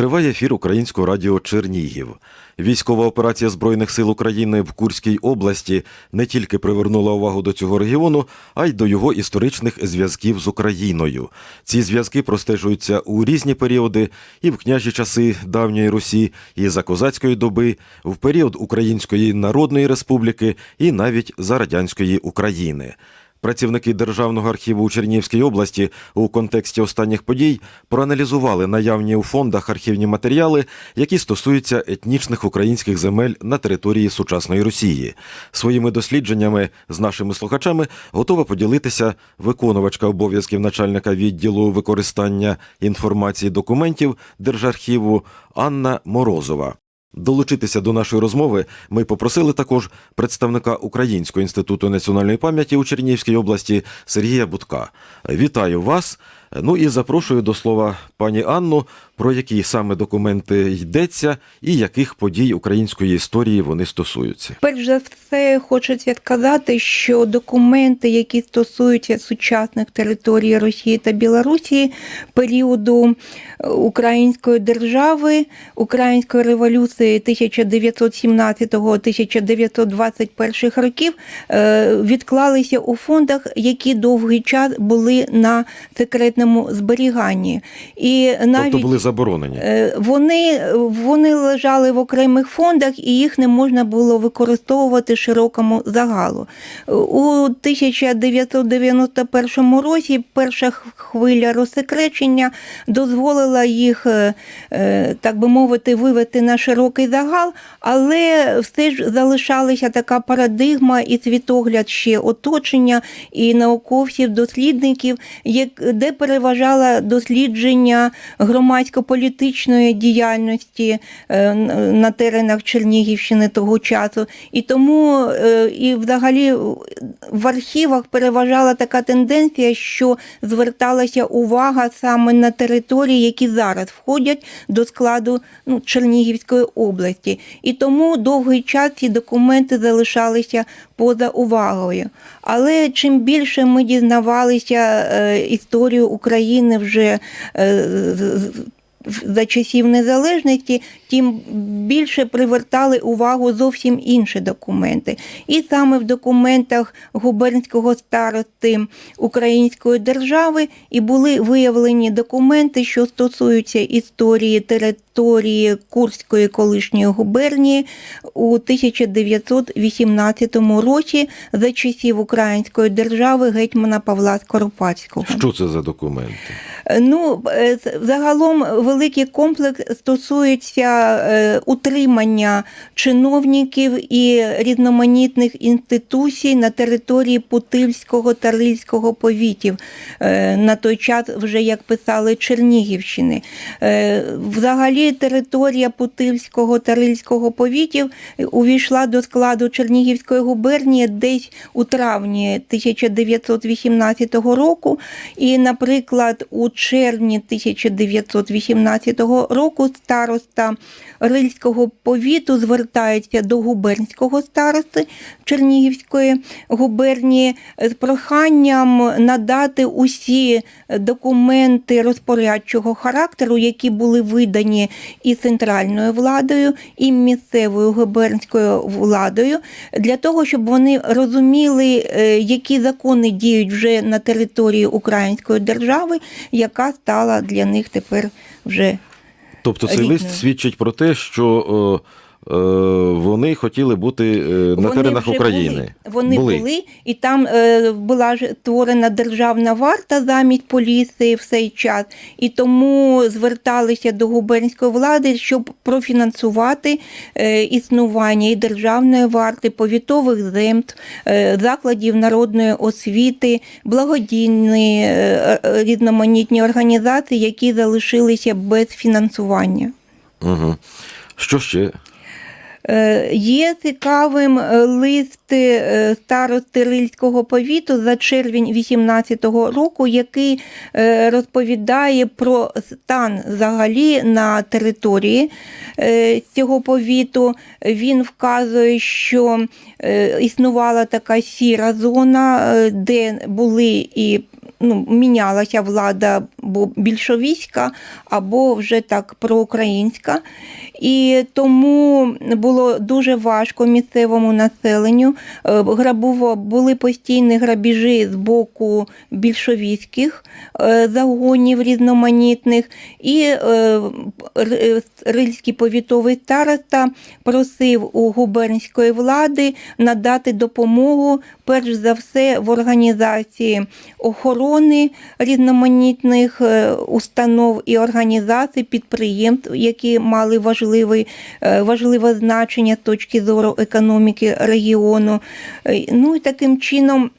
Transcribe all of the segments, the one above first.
Триває ефір Українського радіо Чернігів. Військова операція Збройних сил України в Курській області не тільки привернула увагу до цього регіону, а й до його історичних зв'язків з Україною. Ці зв'язки простежуються у різні періоди і в княжі часи давньої Русі, і за козацької доби, в період Української Народної Республіки, і навіть за радянської України. Працівники Державного архіву у Чернігівській області у контексті останніх подій проаналізували наявні у фондах архівні матеріали, які стосуються етнічних українських земель на території сучасної Росії. Своїми дослідженнями з нашими слухачами готова поділитися виконувачка обов'язків начальника відділу використання інформації документів Держархіву Анна Морозова. Долучитися до нашої розмови ми попросили також представника Українського інституту національної пам'яті у Чернігівській області Сергія Будка. Вітаю вас. Ну і запрошую до слова пані Анну, про які саме документи йдеться і яких подій української історії вони стосуються. Перш за все, хочеться сказати, що документи, які стосуються сучасних територій Росії та Білорусі, періоду Української держави, Української революції 1917-1921 років, е, відклалися у фондах, які довгий час були на секретному зберіганні. І навіть Тобто були заборонені. Е, Вони, вони лежали в окремих фондах і їх не можна було використовувати широкому загалу. У 1991 році перша хвиля розсекречення дозволила їх, е, е, так би мовити, вивести на широкий загал, але все ж залишалася така парадигма і світогляд ще оточення і науковців, дослідників, де переважала дослідження громадсько-політичної діяльності е, на теренах Чернігівщини того часу. І тому е, і взагалі в архівах переважала така тенденція, що зверталася увага саме на території, які зараз входять до складу ну, Чернігівської області. І тому довгий час ці документи залишалися поза увагою. Але чим більше ми дізнавалися е, історію України вже за часів незалежності, тим більше привертали увагу зовсім інші документи. І саме в документах губернського старости Української держави і були виявлені документи, що стосуються історії території Курської колишньої губернії у 1918 році за часів Української держави гетьмана Павла Скоропадського. Що це за документи? Ну, е, загалом великий комплекс стосується е, утримання чиновників і різноманітних інституцій на території Путильського та Рильського повітів. Е, На той час, вже як писали Чернігівщини. Е, Територія Путильського та Рильського повітів увійшла до складу Чернігівської губернії десь у травні 1918 року. І, наприклад, у червні 1918 року староста Рильського повіту звертається до губернського старости Чернігівської губернії з проханням надати усі документи розпорядчого характеру, які були видані і центральною владою, і місцевою губернською владою, для того, щоб вони розуміли, е, які закони діють вже на території Української держави, яка стала для них тепер вже Тобто цей Рідною. лист свідчить про те, що е, вони хотіли бути е, на Вони теренах України. Були. Вони були. і там е, була ж створена державна варта замість поліції в цей час, і тому зверталися до губернської влади, щоб профінансувати е, існування і державної варти, повітових земств, е, закладів народної освіти, благодійні е, е, різноманітні організації, які залишилися без фінансування. Угу. Що ще? Е, Є цікавим е, лист е, старости Рильського повіту за червень 18-го року, який розповідає про стан взагалі на території цього повіту. Він вказує, що існувала така сіра зона, де були і ну, мінялася влада або більшовіська, або вже так проукраїнська. І тому було дуже важко місцевому населенню. Е, були постійні грабіжі з боку більшовіських е, загонів різноманітних. І е, Рильський повітовий староста просив у губернської влади надати допомогу, перш за все, в організації охорони різноманітних е, установ і організацій, підприємств, які мали важливий, е, важливе значення з точки зору економіки регіону. Е, Ну і таким чином.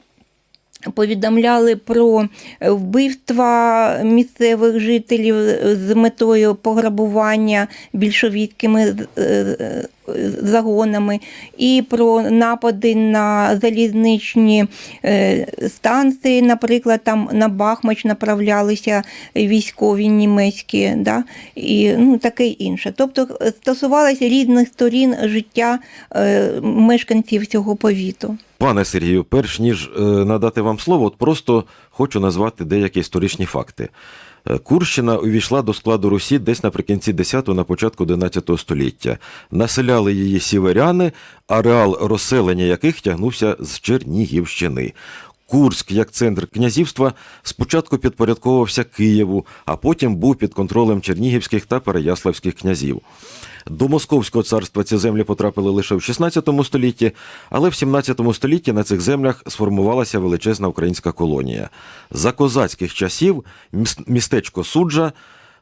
Повідомляли про вбивства місцевих жителів з метою пограбування більшовіцькими загонами, і про напади на залізничні е, станції, наприклад, там на Бахмач направлялися військові німецькі, да? і ну, таке інше. Тобто стосувалося різних сторін життя е, мешканців цього повіту. Пане Сергію, перш ніж е, надати вам слово, от просто хочу назвати деякі історичні факти. Е, Курщина увійшла до складу Русі десь наприкінці 10-го, на початку 11 століття. Населяли її сіверяни, ареал розселення яких тягнувся з Чернігівщини. Курськ, як центр князівства, спочатку підпорядковувався Києву, а потім був під контролем чернігівських та переяславських князів. До Московського царства ці землі потрапили лише в 16 столітті, але в 17 столітті на цих землях сформувалася величезна українська колонія. За козацьких часів містечко Суджа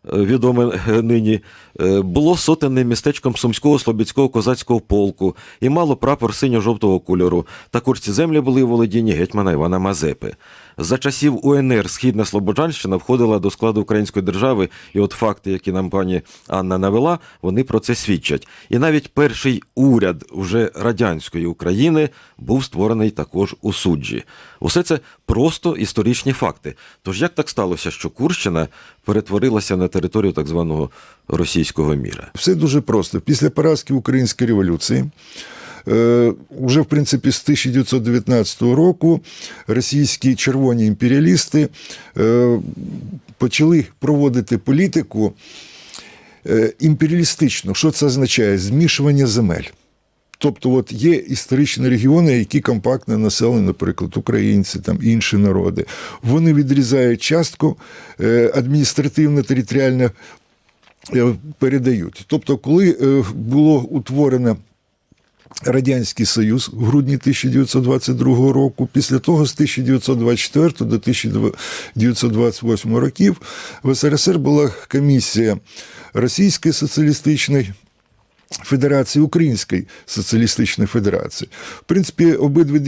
відоме е, нині, е, було сотенним містечком Сумського Слобідського козацького полку і мало прапор синьо-жовтого кольору. Також ці землі були у володінні гетьмана Івана Мазепи. За часів УНР Східна Слободжанщина входила до складу української держави, і от факти, які нам пані Анна навела, вони про це свідчать. І навіть перший уряд уже радянської України був створений також у суджі. Усе це просто історичні факти. Тож як так сталося, що Курщина перетворилася на територію так званого російського міра? Все дуже просто. Після поразки Української революції, уже в принципі з 1919 року російські червоні імперіалісти е, почали проводити політику е, імперіалістичну. Що це означає? Змішування земель. Тобто, от є історичні регіони, які компактно населені, наприклад, українці, там інші народи. Вони відрізають частку е, адміністративно-територіально е, передають. Тобто, коли е, було утворено Радянський Союз в грудні 1922 року, після того з 1924 до 1928 років в СРСР була комісія Російської соціалістичної Федерації Української соціалістичної федерації. В принципі, обидві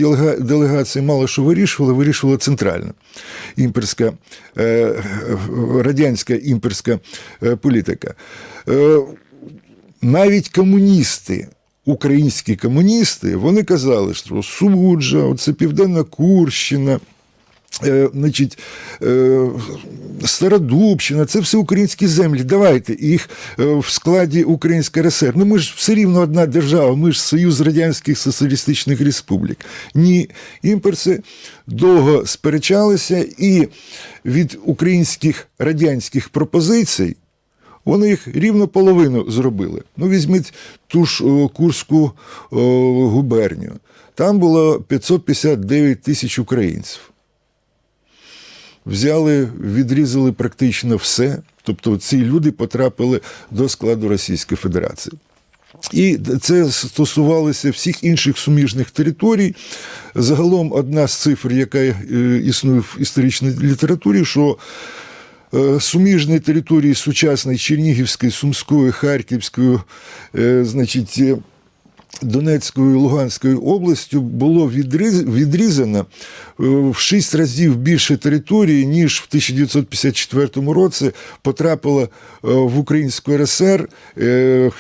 делегації мало що вирішували, вирішувала центральна імперська, е, радянська імперська е, політика. Е, навіть комуністи. Українські комуністи вони казали, що Суджа, оце Південна Курщина, е, значить, е, Стародубщина, це все українські землі. Давайте їх е, в складі Української РСР. Ну ми ж все рівно одна держава, ми ж Союз Радянських Соціалістичних Республік. Ні, імперси довго сперечалися, і від українських радянських пропозицій. Вони їх рівно половину зробили. Ну, візьміть ту ж о, Курську о, губернію. Там було 559 тисяч українців. Взяли, відрізали практично все. Тобто ці люди потрапили до складу Російської Федерації. І це стосувалося всіх інших суміжних територій. Загалом одна з цифр, яка е, існує в історичній літературі, що е, суміжні території сучасної Чернігівської, Сумської, Харківської, е, значить, е, Донецькою і Луганською областю було відрізано е, в шість разів більше території, ніж в 1954 році потрапило е, в Українську РСР е,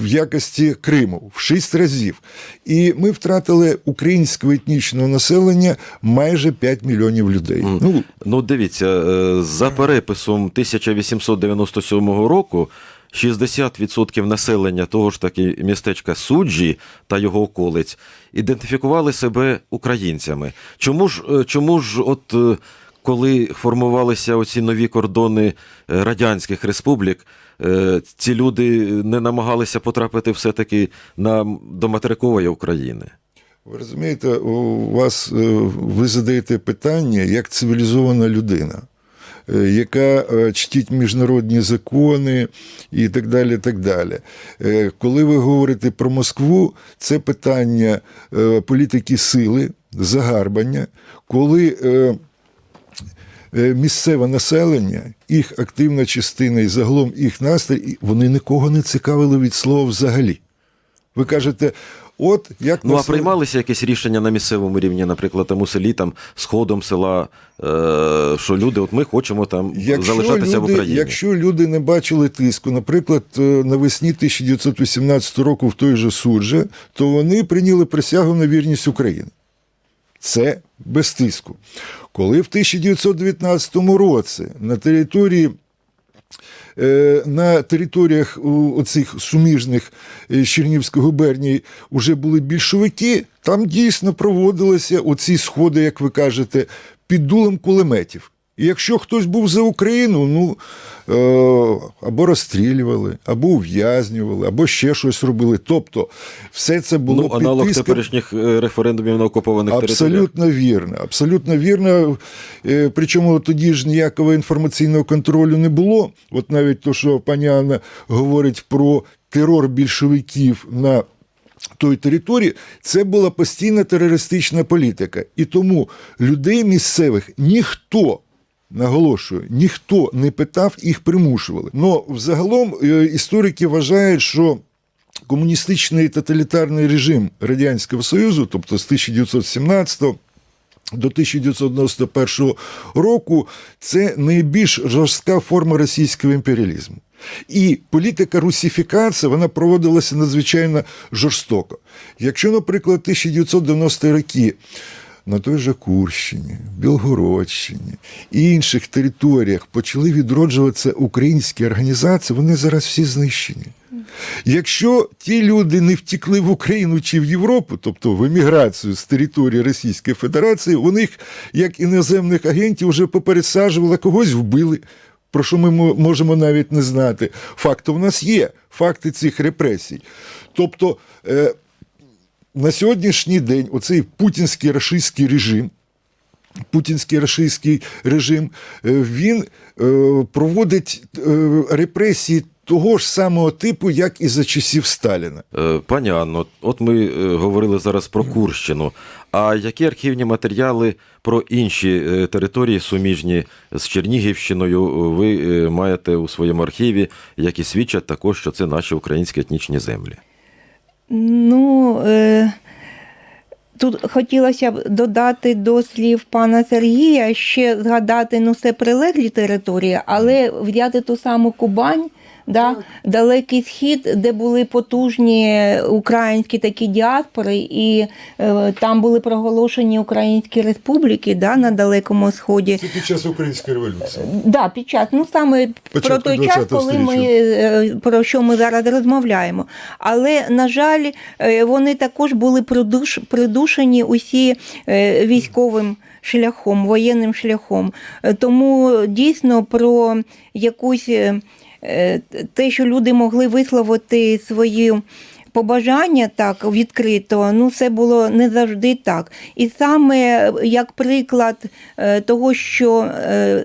в якості Криму в шість разів. І ми втратили українського етнічного населення майже 5 мільйонів людей. Ну, Ну, дивіться, за переписом 1897 року 60% населення того ж таки містечка Суджі та його околиць ідентифікували себе українцями. Чому ж, е, чому ж от е, коли формувалися оці нові кордони е, радянських республік, ці люди не намагалися потрапити все-таки на, до материкової України. Ви розумієте, у вас ви задаєте питання як цивілізована людина, яка е, чтить міжнародні закони і так далі. так далі. Е, Коли ви говорите про Москву, це питання е, політики сили, загарбання, коли е, е, місцеве населення, їх активна частина і загалом їх настрій, вони нікого не цікавили від слова взагалі. Ви кажете, от як Ну а приймалися якісь рішення на місцевому рівні, наприклад, там у селі, там сходом села, е, що люди, от ми хочемо там залишатися в Україні. Якщо люди не бачили тиску, наприклад, е, навесні 1918 року в той же Сурже, то вони прийняли присягу на вірність Україні. Це без тиску. Коли в 1919 році на території на територіях оцих суміжних е, Чернівської губернії вже були більшовики, там дійсно проводилися оці сходи, як ви кажете, під дулем кулеметів. І якщо хтось був за Україну, ну е, або розстрілювали, або ув'язнювали, або ще щось робили. Тобто, все це було ну, під аналог тиском. теперішніх е, референдумів на окупованих територіях. Абсолютно вірно, абсолютно вірно. Е, Причому тоді ж ніякого інформаційного контролю не було. От навіть то, що пані Анна говорить про терор більшовиків на той території, це була постійна терористична політика. І тому людей місцевих ніхто. Наголошую, ніхто не питав, їх примушували. Но взагалом е, історики вважають, що комуністичний тоталітарний режим Радянського Союзу, тобто з 1917 до 1991 року, це найбільш жорстка форма російського імперіалізму. І політика русифікації вона проводилася надзвичайно жорстоко. Якщо, наприклад, 1990 роки на той же Курщині, Білгородщині і інших територіях почали відроджуватися українські організації, вони зараз всі знищені. Якщо ті люди не втекли в Україну чи в Європу, тобто в еміграцію з території Російської Федерації, вони їх, як іноземних агентів, вже попересаджували, когось вбили. Про що ми можемо навіть не знати. Факти в нас є, факти цих репресій. Тобто е, на сьогоднішній день оцей путінський рашистський режим, путінський рашистський режим, е, він е, проводить е, репресії того ж самого типу, як і за часів Сталіна. Пані Анно, от ми говорили зараз про Курщину. А які архівні матеріали про інші території, суміжні з Чернігівщиною, ви маєте у своєму архіві, які свідчать також, що це наші українські етнічні землі? Ну, е, тут хотілося б додати до слів пана Сергія, ще згадати ну, все прилеглі території, але взяти ту саму Кубань. Да, далекий схід, де були потужні українські такі діаспори, і е, там були проголошені українські республіки да, на далекому сході. Це під час української революції. Да, під час, ну саме Початку про той час, коли ми е, про що ми зараз розмовляємо. Але на жаль, е, вони також були придуш, придушені усі е, військовим шляхом, воєнним шляхом. Е, Тому дійсно про якусь е, е, те, що люди могли висловити свої. Побажання так відкрито, ну це було не завжди так. І саме е, як приклад е, того, що е,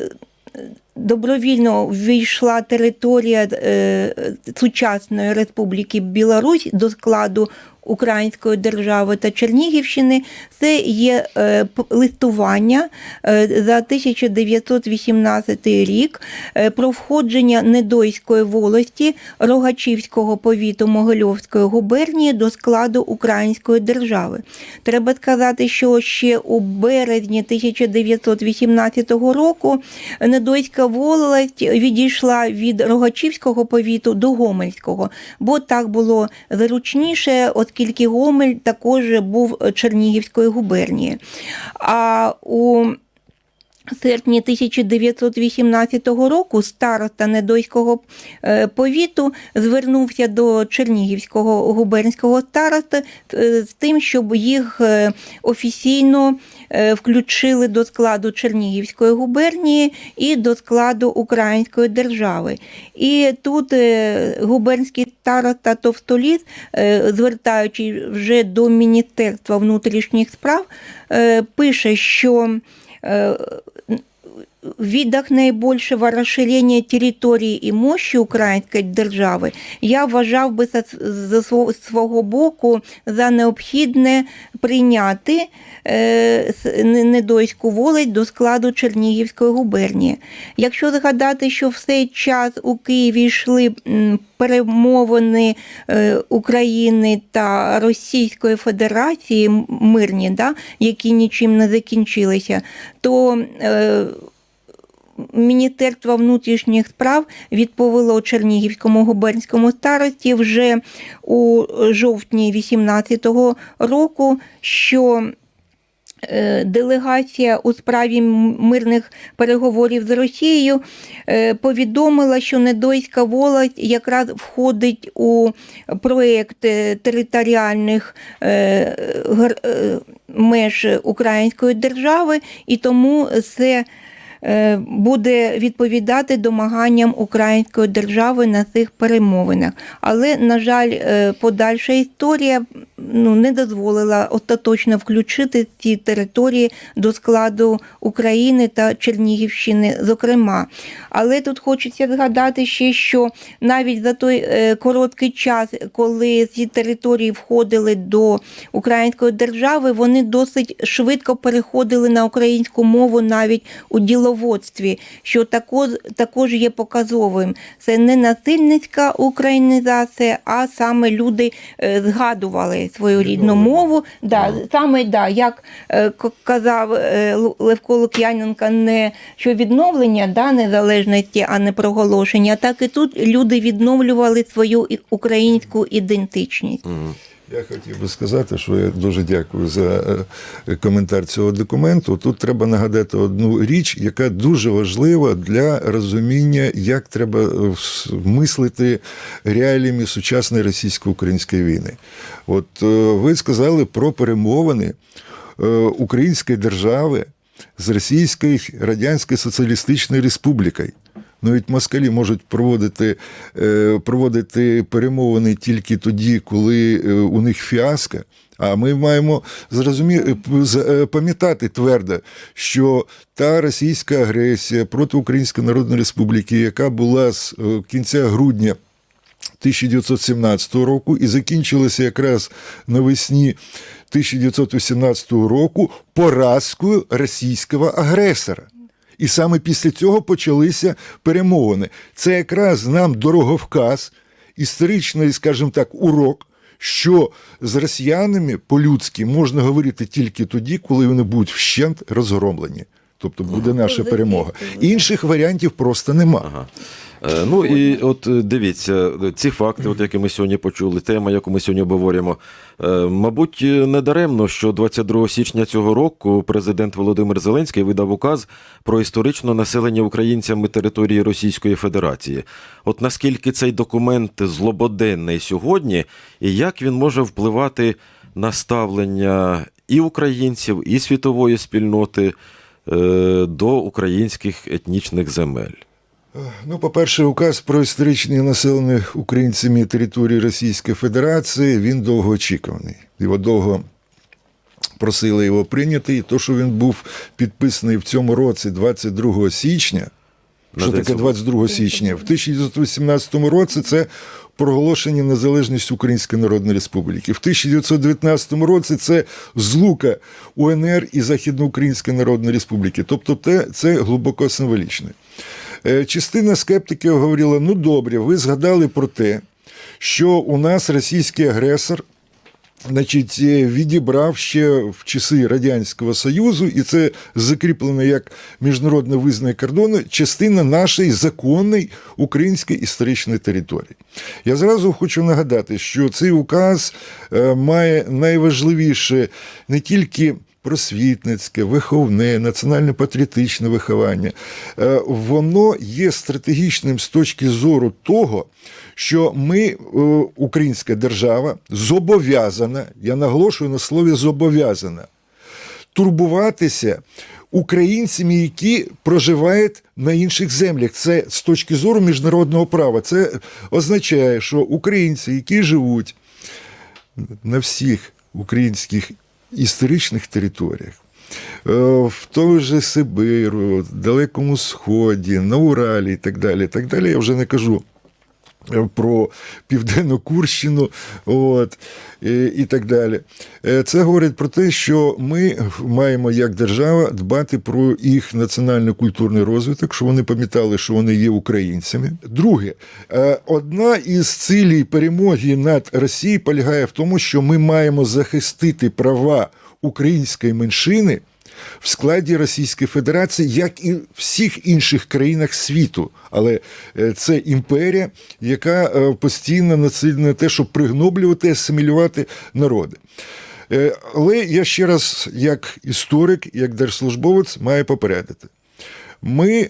добровільно ввійшла територія е, сучасної Республіки Білорусь до складу Української держави та Чернігівщини, це є е, листування е, за 1918 рік е, про входження Недойської волості Рогачівського повіту Могильовської губернії до складу Української держави. Треба сказати, що ще у березні 1918 року Недойська волость відійшла від Рогачівського повіту до Гомельського, бо так було зручніше, оскільки Гомель також був Чернігівської губернії. А у серпні 1918 року староста Недойського е, повіту звернувся до Чернігівського губернського старости е, з тим, щоб їх е, офіційно включили до складу Чернігівської губернії і до складу Української держави. І тут е, губернський староста Товстоліс, звертаючи звертаючись вже до Міністерства внутрішніх справ, е, пише, що е, видах наибольшего расширения території і мощі української держави я вважав би за свого боку за необхідне прийняти е, Недойську волость до складу Чернігівської губернії. Якщо згадати, що в цей час у Києві йшли перемовини е, України та Російської Федерації мирні, да, які нічим не закінчилися, то Міністерство внутрішніх справ відповіло Чернігівському губернському старості вже у жовтні 2018 року, що е, делегація у справі мирних переговорів з Росією е, повідомила, що Недойська волость якраз входить у проєкт е, територіальних меж Української держави, і тому це буде відповідати домаганням української держави на цих перемовинах. Але, на жаль, е, подальша історія ну, не дозволила остаточно включити ці території до складу України та Чернігівщини, зокрема. Але тут хочеться згадати ще, що навіть за той е, короткий час, коли ці території входили до української держави, вони досить швидко переходили на українську мову навіть у діловодстві, що також, також є показовим. Це не насильницька українізація, а саме люди е, згадували свою рідну мову. Да, саме да, як е, казав е, Левко Лук'яненка, не що відновлення да, незалежності, а не проголошення, так і тут люди відновлювали свою українську ідентичність. Я хотів би сказати, що я дуже дякую за е, коментар цього документу. Тут треба нагадати одну річ, яка дуже важлива для розуміння, як треба е, мислити реаліями сучасної російсько-української війни. От е, ви сказали про перемовини української держави з Російською Радянською Соціалістичною Республікою. Навіть москалі можуть проводити, е, проводити перемовини тільки тоді, коли е, у них фіаско. А ми маємо зрозумі... е, пам'ятати твердо, що та російська агресія проти Української Народної Республіки, яка була з кінця грудня 1917 року і закінчилася якраз навесні 1918 року поразкою російського агресора. І саме після цього почалися перемовини. Це якраз нам дороговказ, історичний, скажімо так, урок, що з росіянами по-людськи можна говорити тільки тоді, коли вони будуть вщент розгромлені. Тобто буде наша перемога. Інших варіантів просто нема. Ага. Е, Ну і от е, дивіться, ці факти, от які ми сьогодні почули, тема, яку ми сьогодні обговорюємо. е, Мабуть, не даремно, що 22 січня цього року президент Володимир Зеленський видав указ про історичне населення українцями території Російської Федерації. От наскільки цей документ злободенний сьогодні, і як він може впливати на ставлення і українців, і світової спільноти е, до українських етнічних земель? Ну, по-перше, указ про історичні населені українцями території Російської Федерації він довгоочікуваний. Його довго просили його прийняти, і то, що він був підписаний в цьому році, 22 січня. Що таке Свободи. 22 січня? В 1918 році це проголошення незалежності Української Народної Республіки. В 1919 році це злука УНР і Західноукраїнської Народної Республіки. Тобто те, це глибоко символічне. Е, Частина скептиків говорила: ну добре, ви згадали про те, що у нас російський агресор значить, е, відібрав ще в часи Радянського Союзу, і це закріплено як міжнародно визнані кордони, частина нашої законної української історичної території. Я зразу хочу нагадати, що цей указ е, має найважливіше не тільки просвітницьке, виховне, національно-патріотичне виховання, Е, воно є стратегічним з точки зору того, що ми, е, українська держава, зобов'язана, я наголошую на слові зобов'язана, турбуватися українцями, які проживають на інших землях. Це з точки зору міжнародного права. Це означає, що українці, які живуть на всіх українських історичних територіях, е, в той же Сибиру, Далекому Сході, на Уралі і так далі. І так далі. Я вже не кажу про Південну Курщину от, і, і так далі. Е, Це говорить про те, що ми маємо як держава дбати про їх національно-культурний розвиток, що вони пам'ятали, що вони є українцями. Друге, е, одна із цілей перемоги над Росією полягає в тому, що ми маємо захистити права української меншини в складі Російської Федерації, як і всіх інших країнах світу. Але е, це імперія, яка е, постійно націлена на те, щоб пригноблювати, асимілювати народи. Е, Але я ще раз, як історик, як держслужбовець, маю попередити. Ми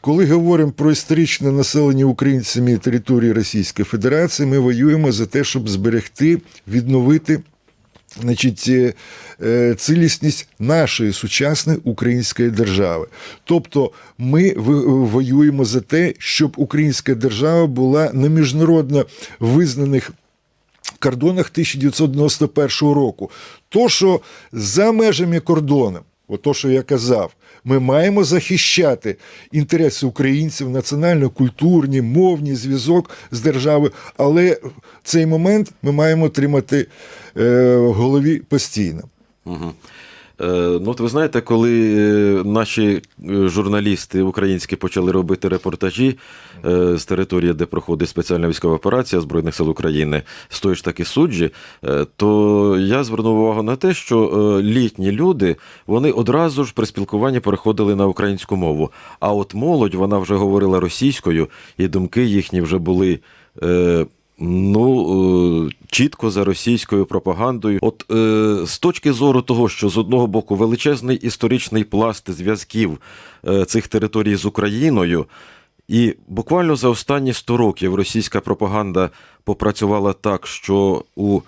коли говоримо про історичне населення українцями території Російської Федерації, ми воюємо за те, щоб зберегти, відновити значить, е, е, цілісність нашої сучасної української держави. Тобто ми воюємо за те, щоб українська держава була на міжнародно визнаних кордонах 1991 року. То, що за межами кордону, от то, що я казав, ми маємо захищати інтереси українців, національно-культурні, мовні зв'язок з державою, але цей момент ми маємо тримати е, в голові постійно. Угу. Е, ну, от ви знаєте, коли е, наші е, журналісти українські почали робити репортажі з території, де проходить спеціальна військова операція Збройних сил України, з тої ж таки суджі, то я звернув увагу на те, що літні люди вони одразу ж при спілкуванні переходили на українську мову. А от молодь вона вже говорила російською, і думки їхні вже були. Ну, е, чітко за російською пропагандою. От е, з точки зору того, що з одного боку величезний історичний пласт зв'язків е, цих територій з Україною, і буквально за останні 100 років російська пропаганда попрацювала так, що у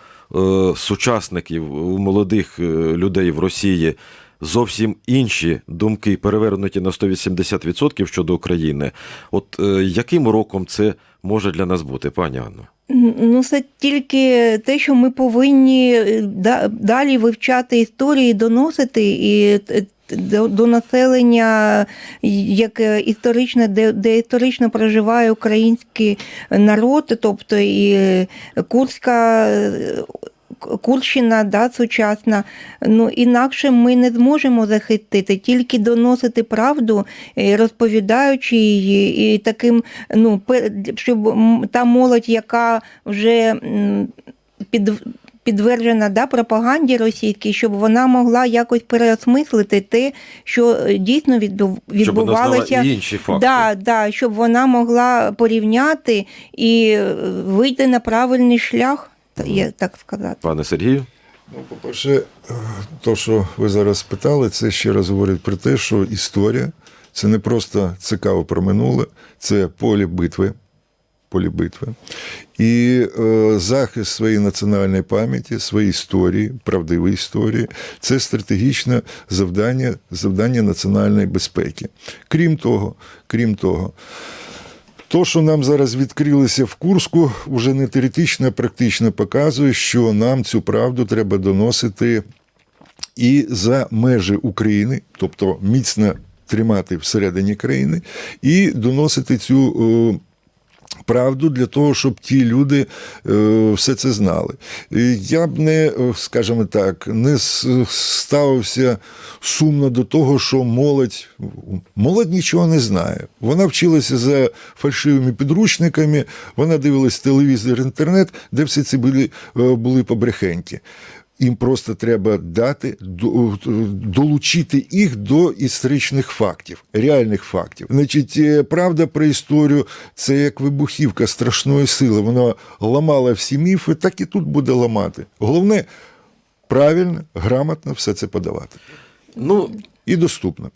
сучасників, у молодих людей в Росії зовсім інші думки перевернуті на 180% щодо України. От яким уроком це може для нас бути, пані Анно? Ну, це тільки те, що ми повинні е, далі вивчати історії, доносити і е, до, населення, яке історично, де, де історично проживає український народ, тобто і е, Курська. Курщина, да, сучасна. Ну, інакше ми не зможемо захистити, тільки доносити правду, е, розповідаючи її, і таким, ну, щоб та молодь, яка вже під, підтверджена да, пропаганді російській, щоб вона могла якось переосмислити те, що е, дійсно Щоб відбувалося. і інші факти. Да, да, щоб вона могла порівняти і е, вийти на правильний шлях, та- є так сказати. Пане Сергію? Ну, по-перше, е, то, що ви зараз питали, це ще раз говорить про те, що історія це не просто цікаво про минуле, це поле битви. Полі битви. І е, захист своєї національної пам'яті, своєї історії, правдивої історії це стратегічне завдання, завдання національної безпеки. Крім того, крім того, то, що нам зараз відкрилося в Курську, вже не теоретично, а практично показує, що нам цю правду треба доносити і за межі України, тобто міцно тримати всередині країни, і доносити цю. Правду для того, щоб ті люди е, все це знали. Я б не, е, скажімо так, не ставився сумно до того, що молодь, молодь нічого не знає. Вона вчилася за фальшивими підручниками, вона дивилась телевізор, інтернет, де всі ці були, е, були побрехеньки. Їм просто треба дати до- долучити їх до історичних фактів, реальних фактів. Значить, е, правда про історію це як вибухівка страшної сили. Вона ламала всі міфи, так і тут буде ламати. Головне правильно, грамотно все це подавати. Ну, І доступно.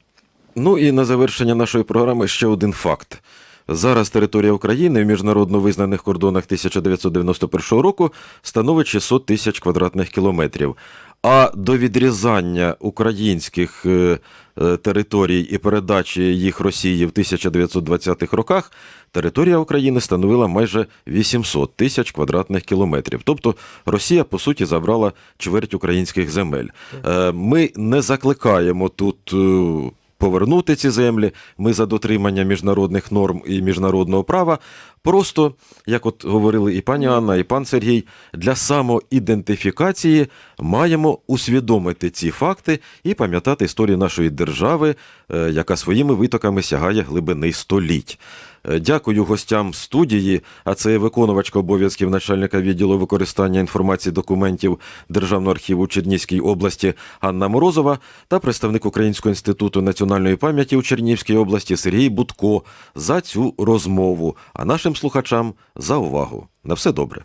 ну і на завершення нашої програми ще один факт. Зараз територія України в міжнародно визнаних кордонах 1991 року становить 600 тисяч квадратних кілометрів. А до відрізання українських е, е, територій і передачі їх Росії в 1920-х роках територія України становила майже 800 тисяч квадратних кілометрів. Тобто Росія, по суті, забрала чверть українських земель. Е, Ми не закликаємо тут. Повернути ці землі, ми за дотримання міжнародних норм і міжнародного права. Просто, як от говорили і пані Анна, і пан Сергій, для самоідентифікації маємо усвідомити ці факти і пам'ятати історію нашої держави, е, яка своїми витоками сягає глибини століть. Е, Дякую гостям студії, а це виконувачка обов'язків начальника відділу використання інформації документів Державного архіву Чернігівській області Анна Морозова та представник Українського інституту національної пам'яті у Чернігівській області Сергій Будко за цю розмову. А нашим слухачам за увагу. На все добре.